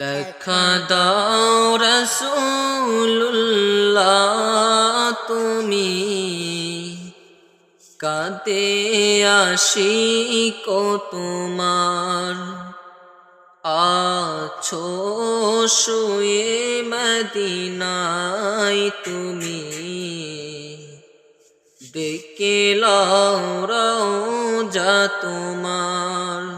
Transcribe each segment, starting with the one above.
দেখা দাও রসুল্লাহ তুমি কাতে আসি কো তোমার আছো শুয়ে মদিনায় তুমি ডেকে লাও যা তোমার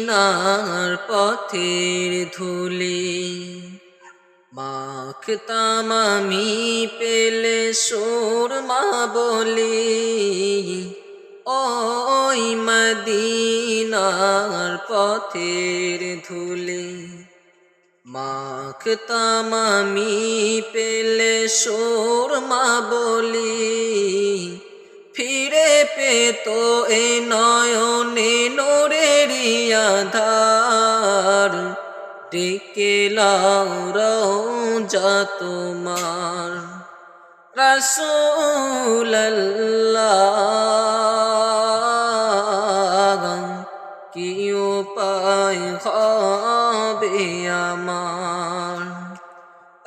মদিনার পথের ধুলি। মাখতাম আমি পেলে সোর মা বলি। ওই মদিনার পথের ধুলি। মাখতাম আমি পেলে সোর মা বলি। ফিরে পেত এ নয়নে নোরের আধার। ডেকে লাউ যা তোমার। রসুল্লাহ কি উপায় হবে আমার।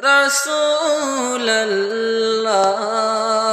রসুল্লাহ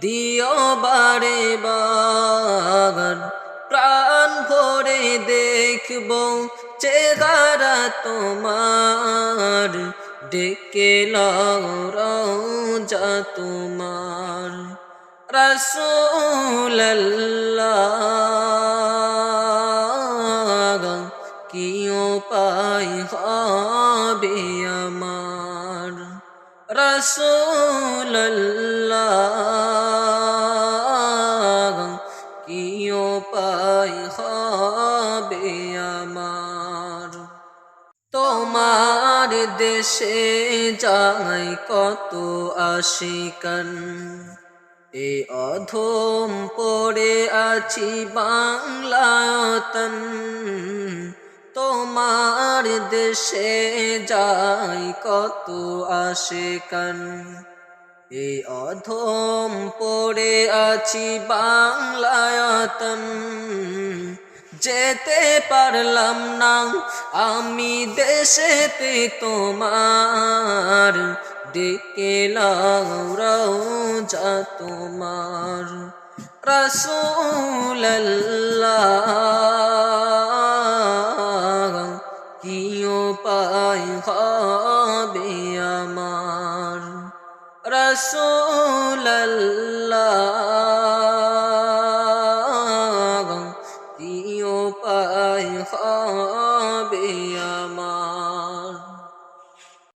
দিও বারে বার প্রাণ ভরে দেখব চেহারা তোমার। ডেকে যা তোমার। রসুল্লাহ কি উপায় হবে আমার। রসুল্লাহ হবে আমার। তোমার দেশে যাই কত আশিকান। এ অধম পড়ে আছি বাংলাতন। তোমার দেশে যাই কত আশিকান। এ অধম পড়ে আছি বাংলায়তন যেতে পারলাম না, আমি দেশেতে তোমার। ডেকে লাউ যা তোমার। রসুল্লাহ কি উপায় হবে আমার। রসুল্লাহ